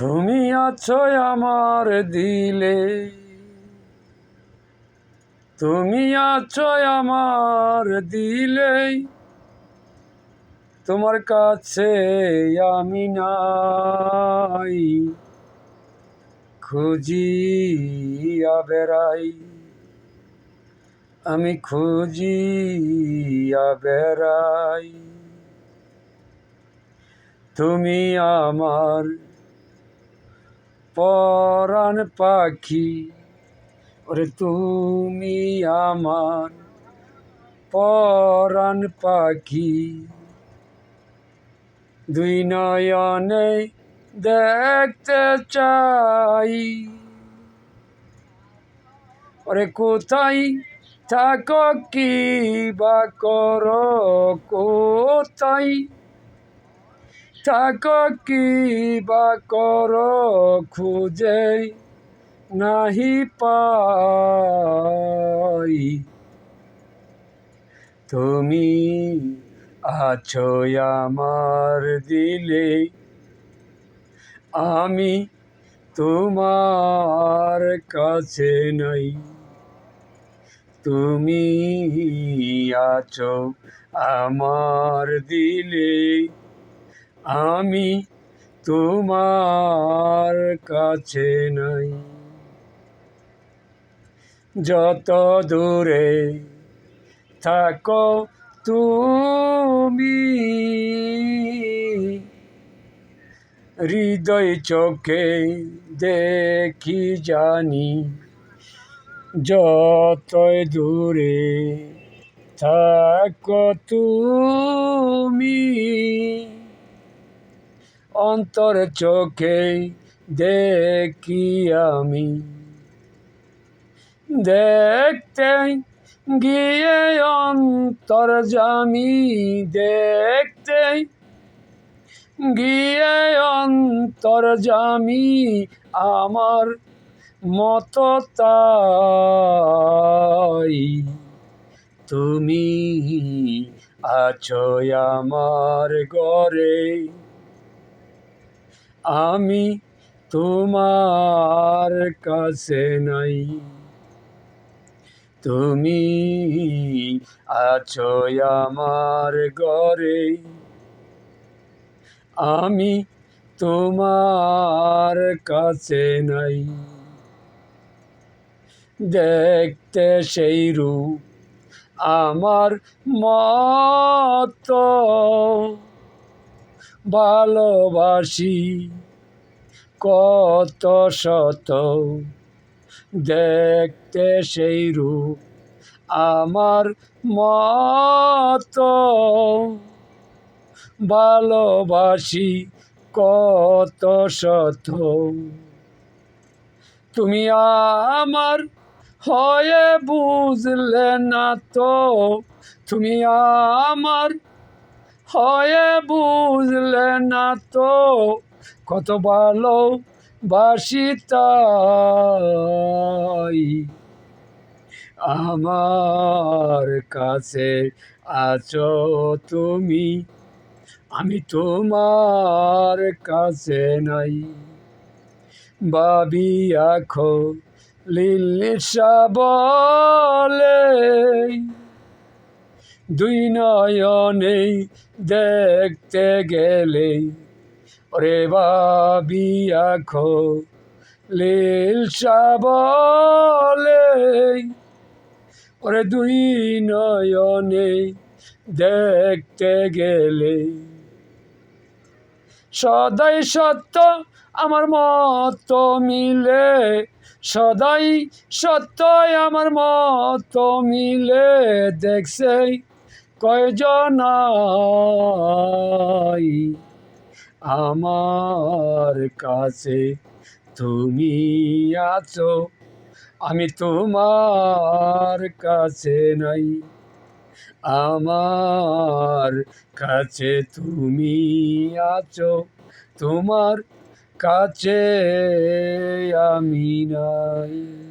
তুমি আছো আমার দিলে। তুমি আছো আমার দিলে। তোমার কাছে আমি নাই। খুঁজিয়া বেড়াই। আমি খুঁজিয়া বেড়াই। তুমি আমার পরাণ পাখি, ওরে তুমি আমার পরাণ পাখি। দুই নয়নে দেখতে চাই। ওরে কোথায় থাকো কি বা করো, কোথায় থাকো কি বা করো খুঁজে নাহি পাই। তুমি আছো আমার দিলে, আমি তোমার কাছে নাই। তুমি আছো আমার দিলে। আমি তোমার কাছে নাই। যত দূরে থাকো তুমি, হৃদয় চোখে দেখি জানি, যতই দূরে থাকো তুমি। অন্তর চোখে দেখি আমি। দেখতে গিয়ে অন্তর জামি, দেখতে গিয়ে অন্তর জামি, আমার মতো তাই। তুমি আছো আমার ঘরে। আমি তোমার কাছে নাই। তুমি আছো আমার ঘরে। আমি তোমার কাছে নাই। দেখতে সেই রূপ আমার মতো। ভালোবাসি। কত শত দেখতে সেই রূপ আমার মত। ভালোবাসি কত শত। তুমি আমার হয়ে বুঝলে না তো। তুমি আমার হয়ে বুঝলে না তো, কত ভালো বাসি তাই আমার কাছে আছো তুমি, আমি তোমার কাছে নাই। বাবি আখো লিলিসা বলে দুই নয়নে দেখতে গেলে ওরে বাবি লীল লিলসা বলে ওরে দুই নয়নে দেখতে গেলে সদাই সত্য, আমার মত মিলে। সদাই সত্যই আমার মত মিলে দেখছে কয়জনাই আমার কাছে তুমি আছো, আমি তোমার কাছে নাই। আমার কাছে তুমি আছো, তোমার কাছে আমি নাই।